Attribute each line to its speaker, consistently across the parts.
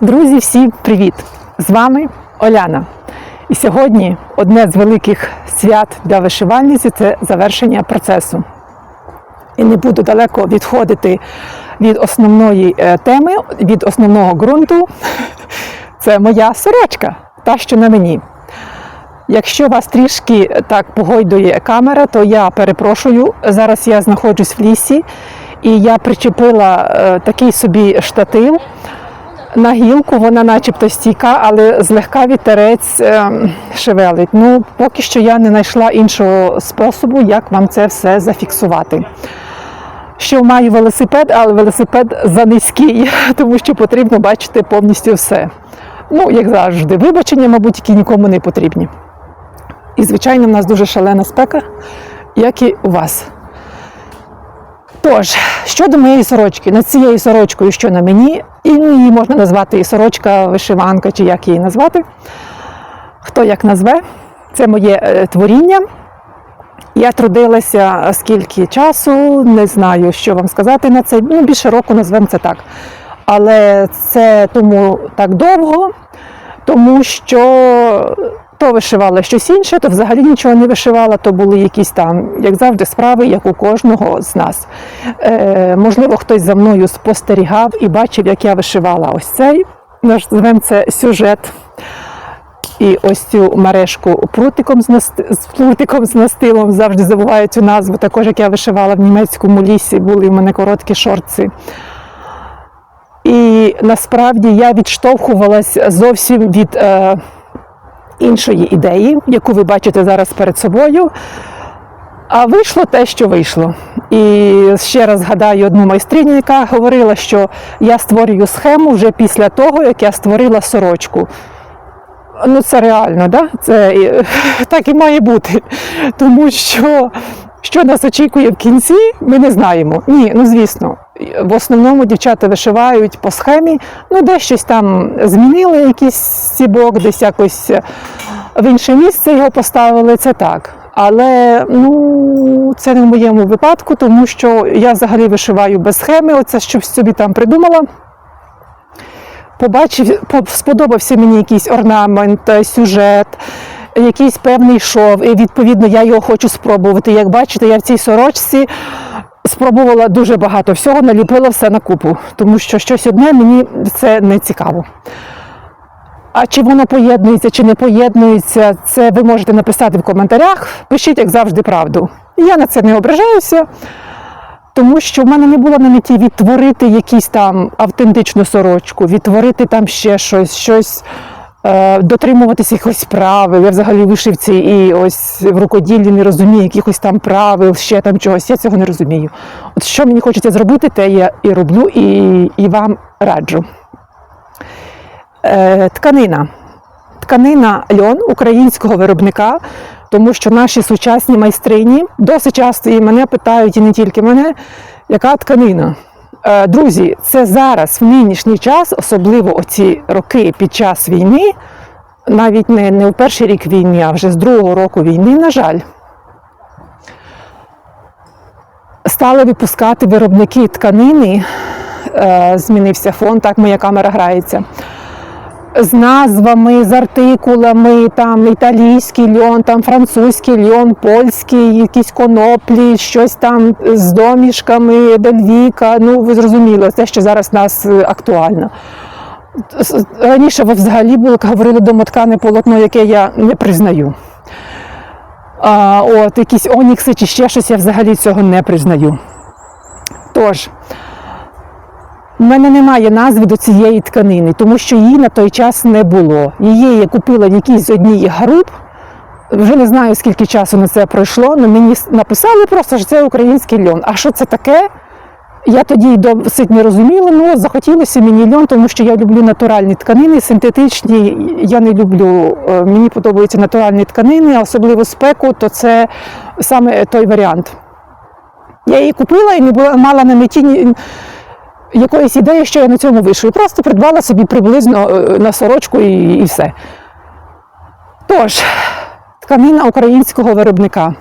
Speaker 1: Друзі, всім привіт! З вами Оляна. І сьогодні одне з великих свят для вишивальниці це завершення процесу. І не буду далеко відходити від основної е, теми, від основного ґрунту. Це моя сорочка, та, що на мені. Якщо вас трішки так погойдує камера, то я перепрошую. Зараз я знаходжусь в лісі і я причепила е, такий собі штатив на гілку, вона начебто стійка, але злегка вітерець е, шевелить. Ну, поки що я не знайшла іншого способу, як вам це все зафіксувати. Що маю велосипед, але велосипед занизький, тому що потрібно бачити повністю все. Ну, як завжди, вибачення, мабуть, які нікому не потрібні. І, звичайно, в нас дуже шалена спека, як і у вас. Тож, щодо моєї сорочки, над цією сорочкою, що на мені, і ну, її можна назвати і сорочка, вишиванка, чи як її назвати, хто як назве, це моє е, творіння. Я трудилася скільки часу, не знаю, що вам сказати на це. Ну, більше року назвемо це так. Але це тому так довго, тому що то вишивала щось інше, то взагалі нічого не вишивала, то були якісь там, як завжди, справи, як у кожного з нас. Е, можливо, хтось за мною спостерігав і бачив, як я вишивала ось цей. Називаємо це сюжет. І ось цю мережку прутиком з, насти... з прутиком з настилом завжди забуваю цю назву. Також як я вишивала в німецькому лісі, були в мене короткі шорти. І насправді я відштовхувалась зовсім від е, іншої ідеї, яку ви бачите зараз перед собою. А вийшло те, що вийшло. І ще раз згадаю одну майстриню, яка говорила, що я створюю схему вже після того, як я створила сорочку. Ну, це реально, да? це так і має бути. Тому що що нас очікує в кінці, ми не знаємо. Ні, ну звісно, в основному дівчата вишивають по схемі, ну десь щось там змінили, якийсь стібок, десь якось в інше місце його поставили, це так. Але ну, це не в моєму випадку, тому що я взагалі вишиваю без схеми, оце щось собі там придумала. Побачив, сподобався мені якийсь орнамент, е, сюжет, якийсь певний шов, і відповідно я його хочу спробувати. Як бачите, я в цій сорочці спробувала дуже багато всього, наліпила все на купу, тому що щось одне мені це не цікаво. А чи воно поєднується, чи не поєднується, це ви можете написати в коментарях. Пишіть, як завжди, правду. Я на це не ображаюся тому що в мене не було на меті відтворити якісь там автентичну сорочку, відтворити там ще щось, щось дотримуватися якихось правил. Я взагалі вишивці і ось в рукоділлі не розумію якихось там правил, ще там чогось. Я цього не розумію. От що мені хочеться зробити, те я і роблю, і, і вам раджу. Е, тканина. Тканина льон українського виробника, тому що наші сучасні майстрині досить часто і мене питають, і не тільки мене, яка тканина. Е, Друзі, це зараз, в нинішній час, особливо оці роки під час війни, навіть не, не у перший рік війни, а вже з другого року війни, на жаль, стали випускати виробники тканини. Е, Змінився фон, так моя камера грається з назвами, з артикулами, там італійський льон, там французький льон, польський, якісь коноплі, щось там з домішками, бельвіка. Ну, ви зрозуміли, те, що зараз в нас е, актуально. Раніше взагалі було, говорили домоткане полотно, яке я не признаю. А, от, якісь онікси чи ще щось, я взагалі цього не признаю. Тож, у мене немає назви до цієї тканини, тому що її на той час не було. Її я купила в якійсь одній груп. Вже не знаю, скільки часу на це пройшло, але мені написали просто, що це український льон. А що це таке? Я тоді досить не розуміла, ну от захотілося мені льон, тому що я люблю натуральні тканини, синтетичні я не люблю. Е, Мені подобаються натуральні тканини, а особливо спеку, то це саме той варіант. Я її купила і не була мала на меті якоїсь ідеї, що я на цьому вийшла. Просто придбала собі приблизно е, на сорочку і, і все. Тож, тканина українського виробника.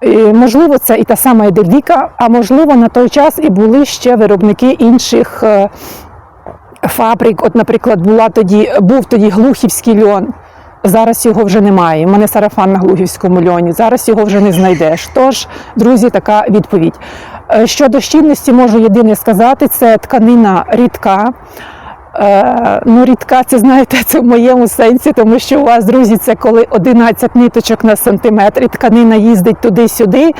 Speaker 1: І, можливо, це і та сама Едельвіка, а можливо, на той час і були ще виробники інших е, фабрик. От, наприклад, була тоді, був тоді Глухівський льон. Зараз його вже немає. У мене сарафан на Глухівському льоні. Зараз його вже не знайдеш. Тож, друзі, така відповідь. Е, Щодо щільності, можу єдине сказати, це тканина рідка. Е, ну, рідка, це знаєте, це в моєму сенсі, тому що у вас, друзі, це коли 11 ниточок на сантиметр, і тканина їздить туди-сюди,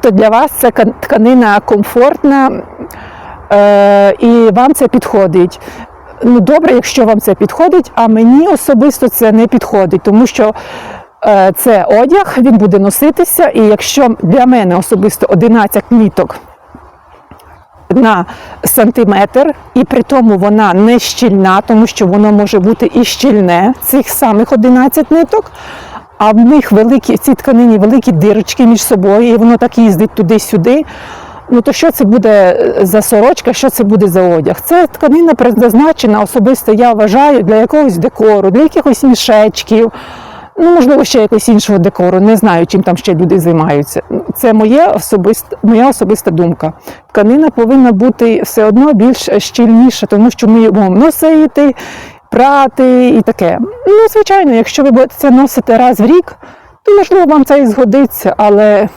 Speaker 1: то для вас це тканина комфортна е, і вам це підходить. Ну, добре, якщо вам це підходить, а мені особисто це не підходить, тому що це одяг, він буде носитися, і якщо для мене особисто 11 ниток на сантиметр, і при тому вона не щільна, тому що воно може бути і щільне, цих самих 11 ниток. А в них великі в цій тканині великі дирочки між собою, і воно так їздить туди-сюди. Ну то що це буде е, за сорочка, що це буде за одяг? Це тканина призначена особисто, я вважаю, для якогось декору, для якихось мішечків, ну можливо, ще якогось іншого декору. Не знаю, чим там ще люди займаються. Це моє особист, моя особиста думка. Тканина повинна бути все одно більш щільніша, тому що ми можемо носити, прати і таке. Ну, звичайно, якщо ви це носити раз в рік, то можливо вам це і згодиться, але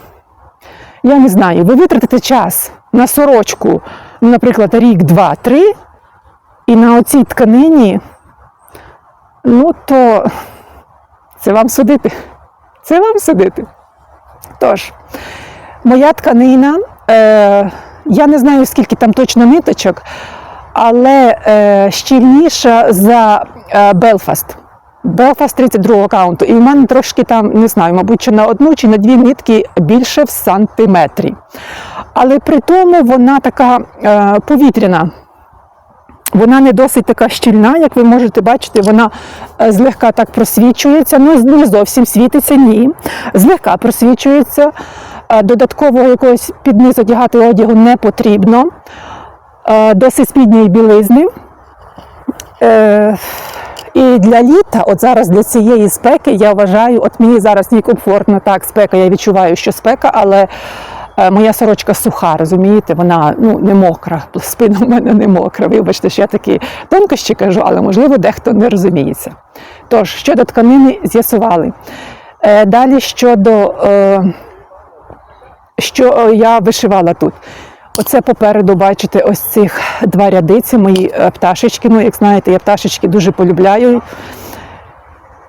Speaker 1: я не знаю, ви витратите час на сорочку, наприклад, рік, два, три, і на оцій тканині, ну то це вам судити. Це вам судити. Тож, моя тканина, е, я не знаю, скільки там точно ниточок, але е, щільніша за е, Белфаст. Белфаст 32 каунту. І в мене трошки там, не знаю, мабуть, чи на одну чи на дві нитки більше в сантиметрі. Але при тому вона така е, повітряна. Вона не досить така щільна, як ви можете бачити, вона е, злегка так просвічується, ну не зовсім світиться, ні. Злегка просвічується. Е, Додаткового якогось під низ одягати одягу не потрібно. Е, Досить спідньої білизни. І для літа, от зараз для цієї спеки, я вважаю, от мені зараз некомфортно, так, спека, я відчуваю, що спека, але моя сорочка суха, розумієте, вона ну, не мокра, спина в мене не мокра. Вибачте, що я такі тонкощі кажу, але можливо дехто не розуміється. Тож, щодо тканини з'ясували. Е, Далі щодо е, що е, я вишивала тут. Оце попереду бачите ось цих два ряди. Це мої е, пташечки. Ну, як знаєте, я пташечки дуже полюбляю.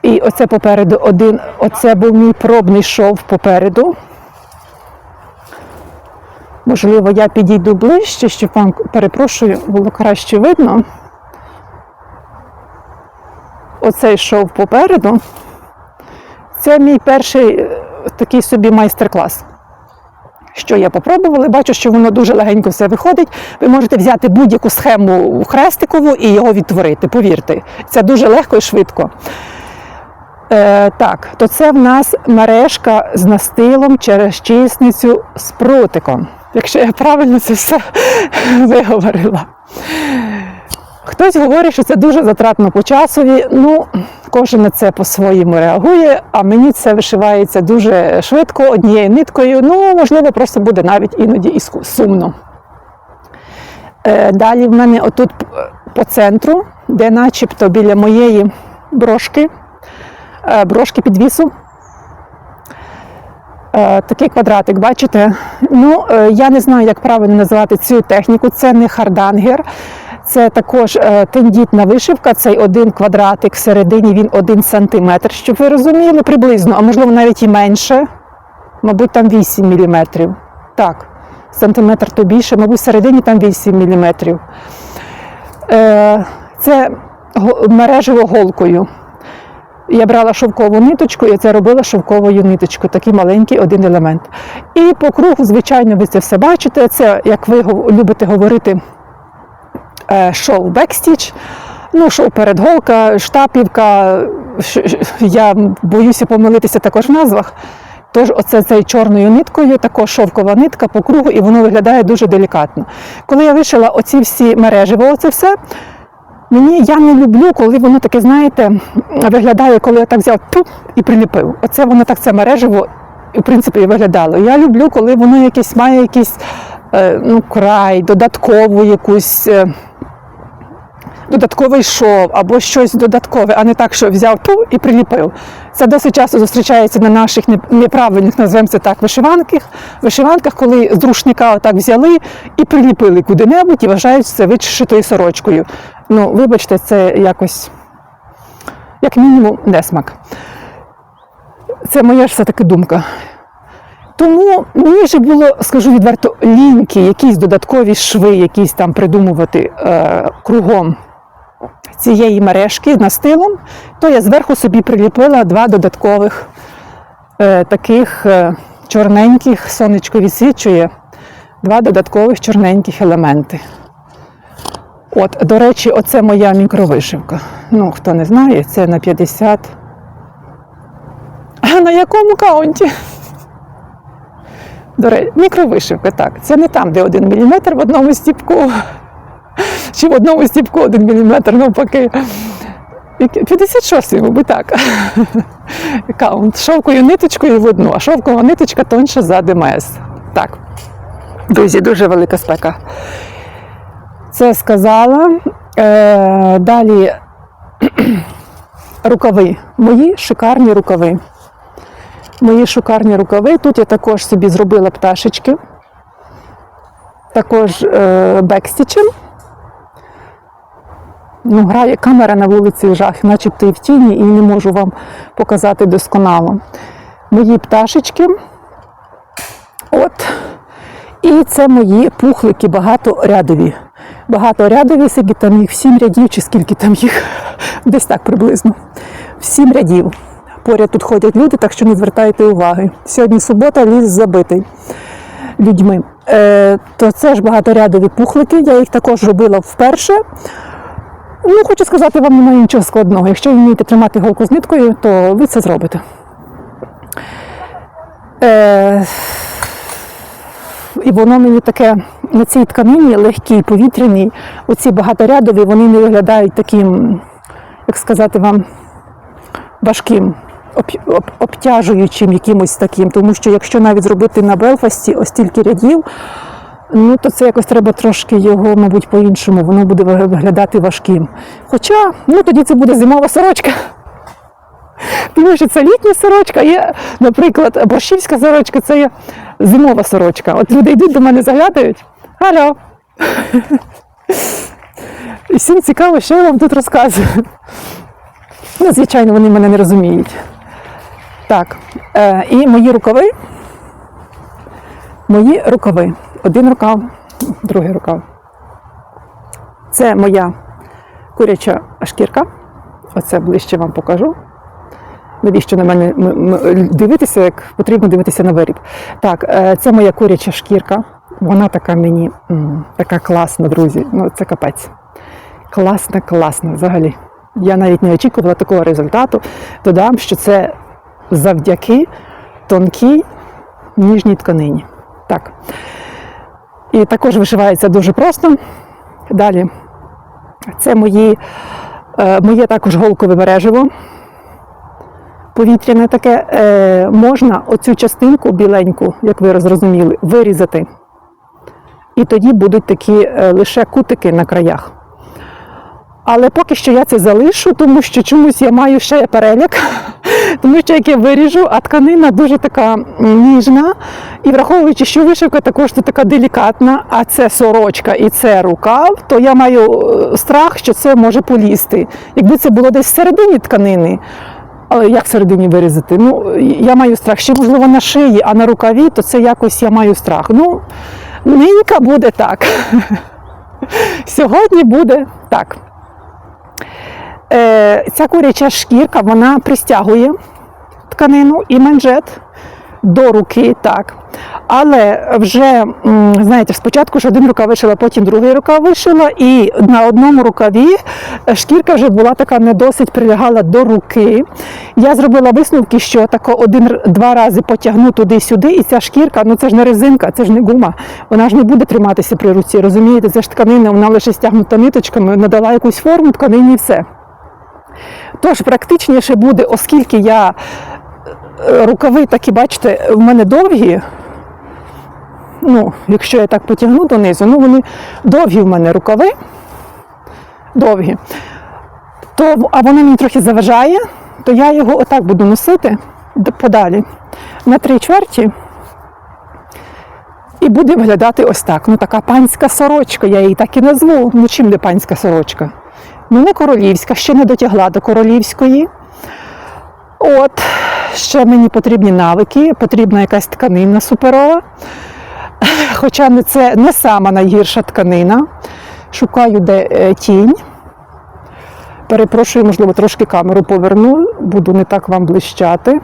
Speaker 1: І оце попереду один, оце був мій пробний шов попереду. Можливо, я підійду ближче, щоб вам перепрошую, було краще видно. Оцей шов попереду. Це мій перший е, такий собі майстер-клас що я попробувала, бачу, що воно дуже легенько все виходить. Ви можете взяти будь-яку схему хрестикову і його відтворити, повірте. Це дуже легко і швидко. Е, так, то це в нас мережка з настилом через чисницю з прутиком. Якщо я правильно це все виговорила. Хтось говорить, що це дуже затратно по часові. Ну, кожен на це по-своєму реагує, а мені це вишивається дуже швидко, однією ниткою. Ну, можливо, просто буде навіть іноді і сумно. Е, Далі в мене отут по центру, де начебто біля моєї брошки, е, брошки підвісу. Е, Такий квадратик, бачите? Ну, е, я не знаю, як правильно називати цю техніку. Це не хардангер, це також е, тендітна вишивка. Цей один квадратик всередині він один сантиметр, щоб ви розуміли, приблизно, а можливо навіть і менше. Мабуть, там 8 міліметрів. Так, сантиметр то більше, мабуть, всередині там 8 міліметрів. Це мережево голкою. Я брала шовкову ниточку і це робила шовковою ниточкою, такий маленький один елемент. І по кругу, звичайно, ви це все бачите. Це, як ви любите говорити, е, шоу бекстіч. Ну, шоу передголка, штапівка. Я боюся помилитися також в назвах. Тож, оце цією чорною ниткою, також шовкова нитка по кругу, і воно виглядає дуже делікатно. Коли я вишила оці всі мережево, оце все, Мені я не люблю, коли воно таке, знаєте, виглядає, коли я так взяв ту і приліпив. Оце воно так це мережево, в принципі і виглядало. Я люблю, коли воно якесь має якийсь е, ну, край, додаткову якусь. е, додатковий шов або щось додаткове, а не так, що взяв ту і приліпив. Це досить часто зустрічається на наших неправильних, називаємо це так, вишиванках, вишиванках, коли з рушника отак взяли і приліпили куди-небудь і вважають це вишитою сорочкою. Ну, вибачте, це якось, як мінімум, несмак. Це моя ж все-таки думка. Тому мені вже було, скажу відверто, ліньки, якісь додаткові шви, якісь там придумувати е, кругом цієї мережки настилом, то я зверху собі приліпила два додаткових е, таких е, чорненьких, сонечко відсвічує, два додаткових чорненьких елементи. От, до речі, оце моя мікровишивка. Ну, хто не знає, це на 50. А на якому каунті? До речі, мікровишивка, так. Це не там, де один міліметр в одному стіпку, чи в одному стіпку один міліметр, навпаки. Яке- 56, мабуть, так. Каунт. Шовкою ниточкою в одну, а шовкова ниточка тоньша за ДМС. Так. Друзі, дуже велика спека. Це сказала. Е, далі рукави. Мої шикарні рукави. Мої шикарні рукави. Тут я також собі зробила пташечки. Також е, бекстічем. Ну, грає камера на вулиці жах, начебто і в тіні, і не можу вам показати досконало. Мої пташечки. От. І це мої пухлики багаторядові. Багаторядові, скільки там їх, сім рядів, чи скільки там їх, десь так приблизно. В сім рядів. Поряд тут ходять люди, так що не звертайте уваги. Сьогодні субота, ліс забитий людьми. Е, то це ж багаторядові пухлики, я їх також робила вперше. Ну, хочу сказати, вам немає нічого складного. Якщо ви вмієте тримати голку з ниткою, то ви це зробите. Е, і воно мені таке на цій тканині легкій, повітряній, оці багаторядові, вони не виглядають таким, як сказати вам, важким, об- об- обтяжуючим якимось таким. Тому що якщо навіть зробити на Белфасті ось стільки рядів, ну то це якось треба трошки його, мабуть, по-іншому, воно буде виглядати важким. Хоча, ну тоді це буде зимова сорочка. Тому що це літня сорочка, є, наприклад, борщівська сорочка це є зимова сорочка. От люди йдуть до мене, заглядають. Алло. І всім цікаво, що я вам тут розказую. Ну, звичайно, вони мене не розуміють. Так, е, і мої рукави. Мої рукави. Один рукав, другий рукав. Це моя куряча шкірка. Оце ближче вам покажу. Навіщо на мене дивитися, як потрібно дивитися на виріб. Так, е, це моя куряча шкірка. Вона така мені така класна, друзі. Ну, це капець. Класна, класна взагалі. Я навіть не очікувала такого результату. Додам, що це завдяки тонкій ніжній тканині. Так. І також вишивається дуже просто. Далі. Це мої, е, моє також голкове мереживо повітряне таке, е, можна оцю частинку біленьку, як ви зрозуміли, вирізати. І тоді будуть такі е, лише кутики на краях. Але поки що я це залишу, тому що чомусь я маю ще переляк, тому що як я виріжу, а тканина дуже така ніжна. І враховуючи, що вишивка також тут така делікатна, а це сорочка і це рукав, то я маю е, страх, що це може полізти. Якби це було десь всередині тканини, але як всередині вирізати? Ну, я маю страх. Ще, можливо, на шиї, а на рукаві, то це якось я маю страх. Ну, нинька буде так. Сьогодні буде так. Е, ця куряча шкірка вона пристягує тканину і манжет до руки, так. Але вже, знаєте, спочатку ж один рукав вишила, потім другий рукав вишила, і на одному рукаві е, шкірка вже була така не досить прилягала до руки. Я зробила висновки, що тако один-два рази потягну туди-сюди, і ця шкірка, ну це ж не резинка, це ж не гума. Вона ж не буде триматися при руці. Розумієте, це ж тканина, вона лише стягнута ниточками, надала якусь форму тканині і все. Тож практичніше буде, оскільки я е, рукави такі, бачите, в мене довгі. Ну, якщо я так потягну донизу, ну вони довгі в мене рукави. довгі. То, а воно мені трохи заважає, то я його отак буду носити подалі на три чверті. І буде виглядати ось так. Ну, така панська сорочка, я її так і назву. Ну, чим не панська сорочка? Ну, не королівська, ще не дотягла до королівської. От, ще мені потрібні навики, потрібна якась тканина суперова. Хоча не це не сама найгірша тканина. Шукаю, де е, тінь. Перепрошую, можливо, трошки камеру поверну, буду не так вам блищати.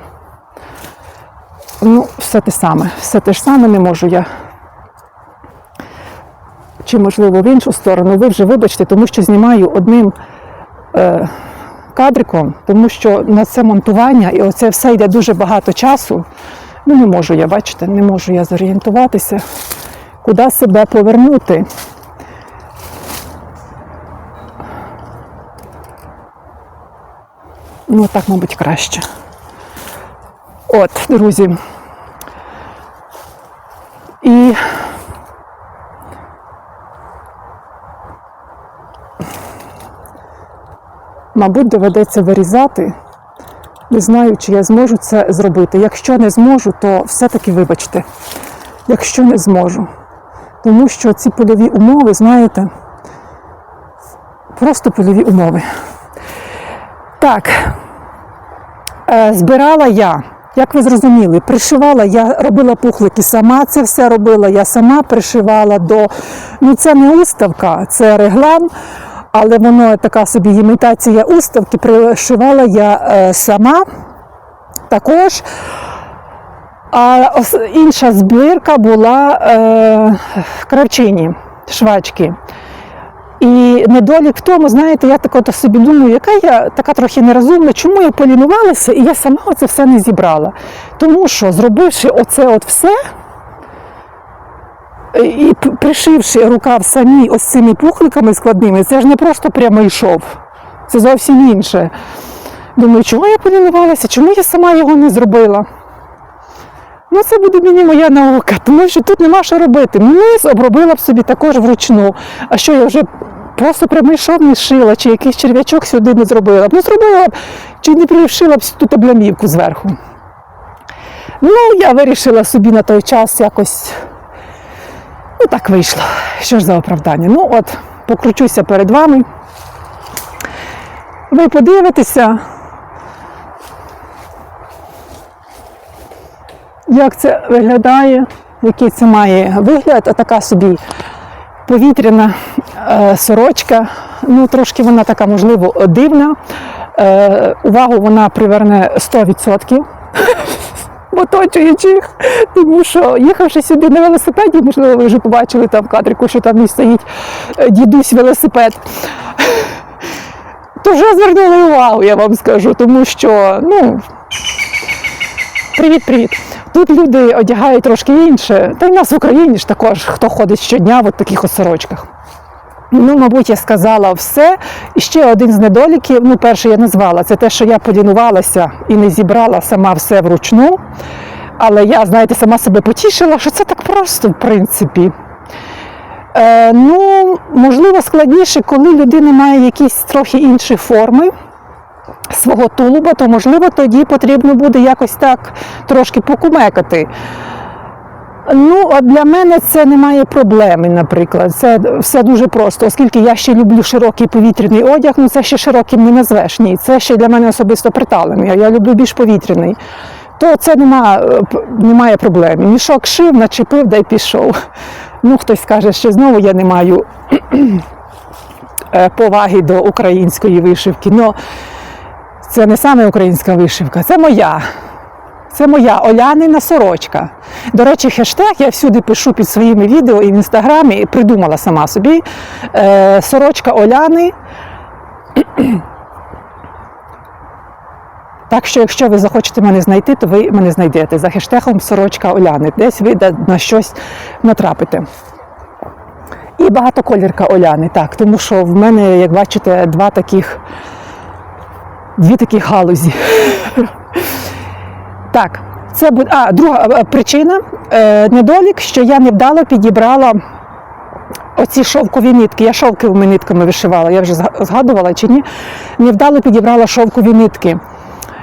Speaker 1: Ну, все те саме, все те ж саме не можу я. Чи, можливо, в іншу сторону. Ви вже вибачте, тому що знімаю одним е, кадриком, тому що на це монтування і оце все йде дуже багато часу. Ну, не можу я, бачите, не можу я зорієнтуватися, куди себе повернути. Ну, так, мабуть, краще. От, друзі. І мабуть, доведеться вирізати. Не знаю, чи я зможу це зробити. Якщо не зможу, то все-таки вибачте, якщо не зможу. Тому що ці польові умови, знаєте, просто польові умови. Так, е, збирала я, як ви зрозуміли, пришивала, я робила пухлики сама, це все робила я сама, пришивала до. Ну, це не уставка, це реглан, але воно така собі імітація уставки, пришивала я е, сама також. А інша збірка була е, в кравчині, швачки. І недолік в тому, знаєте, я так от собі думаю, яка я така трохи нерозумна, чому я полінувалася і я сама це все не зібрала. Тому що, зробивши оце от все, е, і пришивши рукав самі ось цими пухликами складними, це ж не просто прямо йшов. Це зовсім інше. Думаю, чому я полінувалася, чому я сама його не зробила? Ну, це буде мені моя наука, тому що тут нема що робити. Низ обробила б собі також вручну. А що я вже просто прямий шов не шила, чи якийсь черв'ячок сюди не зробила б. Ну, зробила б, чи не пришила б тут облямівку зверху. Ну, я вирішила собі на той час якось. Ну, так вийшло. Що ж за оправдання? Ну, от, покручуся перед вами. Ви подивитеся. як це виглядає, який це має вигляд, а така собі повітряна е, сорочка. Ну, трошки вона така, можливо, дивна. Е, увагу вона приверне 100%. Оточуючих, тому що їхавши сюди на велосипеді, можливо, ви вже побачили там кадрику, що там і стоїть е, дідусь велосипед. То вже звернули увагу, я вам скажу, тому що, ну, Привіт, привіт. Тут люди одягають трошки інше. Та й в нас в Україні ж також хто ходить щодня в от таких от сорочках. Ну, мабуть, я сказала все. І ще один з недоліків, ну, перший я назвала, це те, що я полінувалася і не зібрала сама все вручну. Але я, знаєте, сама себе потішила, що це так просто, в принципі. Е, ну, можливо, складніше, коли людина має якісь трохи інші форми свого тулуба, то можливо тоді потрібно буде якось так трошки покумекати. Ну, а для мене це не має проблеми, наприклад. Це все дуже просто, оскільки я ще люблю широкий повітряний одяг, ну це ще широким не назвеш. Ні, це ще для мене особисто приталений. а Я люблю більш повітряний. То це нема, е, немає проблеми. Мішок шив, начепив, да й пішов. Ну, хтось скаже, що знову я не маю е, поваги до української вишивки. Но це не саме українська вишивка, це моя. Це моя Олянина сорочка. До речі, хештег я всюди пишу під своїми відео і в інстаграмі, і придумала сама собі. Е, сорочка Оляни. Так що, якщо ви захочете мене знайти, то ви мене знайдете за хештегом сорочка Оляни. Десь ви на щось натрапите. І багатоколірка Оляни, так, тому що в мене, як бачите, два таких, дві такі галузі. Так, це буде. А, друга е, причина, е, недолік, що я невдало підібрала оці шовкові нитки. Я шовковими нитками вишивала, я вже згадувала чи ні. Невдало підібрала шовкові нитки,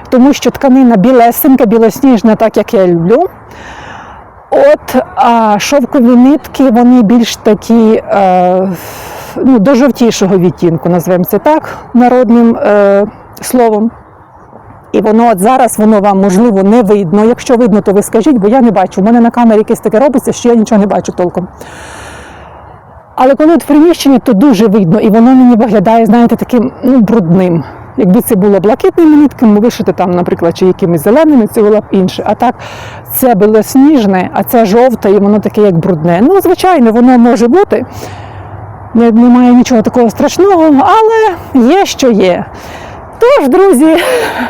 Speaker 1: тому що тканина білесенька, білосніжна, так як я люблю. От а шовкові нитки, вони більш такі е, ну, до жовтішого відтінку, назвемо це так, народним е, словом. І воно от зараз воно вам можливо не видно. Якщо видно, то ви скажіть, бо я не бачу. У мене на камері якесь таке робиться, що я нічого не бачу толком. Але коли от в приміщенні, то дуже видно, і воно мені виглядає, знаєте, таким ну, брудним. Якби це було блакитними нитками, вишити там, наприклад, чи якимись зеленими, це було б інше. А так, це білосніжне, а це жовте, і воно таке як брудне. Ну, звичайно, воно може бути. Немає нічого такого страшного, але є, що є. Тож, друзі,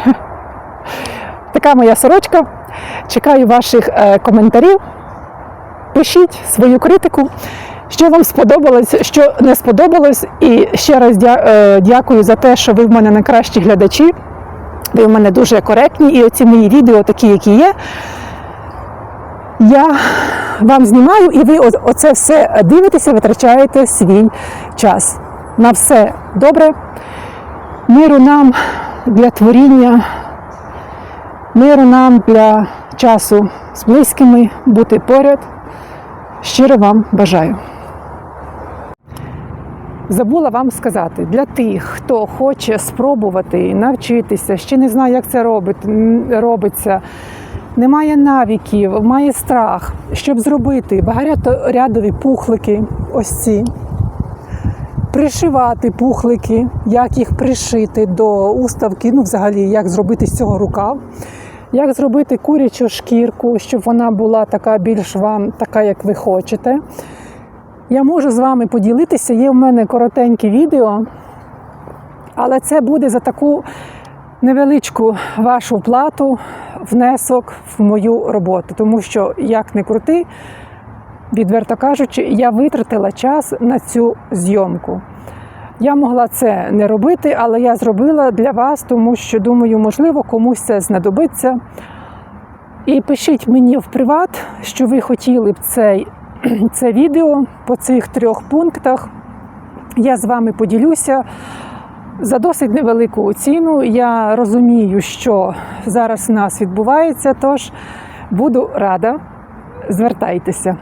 Speaker 1: така моя сорочка. Чекаю ваших е, коментарів. Пишіть свою критику, що вам сподобалось, що не сподобалось. І ще раз е, дякую за те, що ви в мене найкращі глядачі. Ви в мене дуже коректні, і оці мої відео, такі, які є. Я вам знімаю, і ви оце все дивитеся, витрачаєте свій час. На все добре. Миру нам для творіння, миру нам для часу з близькими, бути поряд. Щиро вам бажаю. Забула вам сказати, для тих, хто хоче спробувати навчитися, ще не знає, як це робить, робиться, не має навиків, має страх, щоб зробити багаторядові пухлики, ось ці, пришивати пухлики, як їх пришити до уставки, ну взагалі, як зробити з цього рукав, як зробити курячу шкірку, щоб вона була така більш вам, така, як ви хочете. Я можу з вами поділитися, є в мене коротеньке відео, але це буде за таку невеличку вашу плату, внесок в мою роботу. Тому що, як не крути, відверто кажучи, я витратила час на цю зйомку. Я могла це не робити, але я зробила для вас, тому що думаю, можливо, комусь це знадобиться. І пишіть мені в приват, що ви хотіли б цей, це відео по цих трьох пунктах. Я з вами поділюся за досить невелику ціну. Я розумію, що зараз у нас відбувається, тож буду рада. Звертайтеся.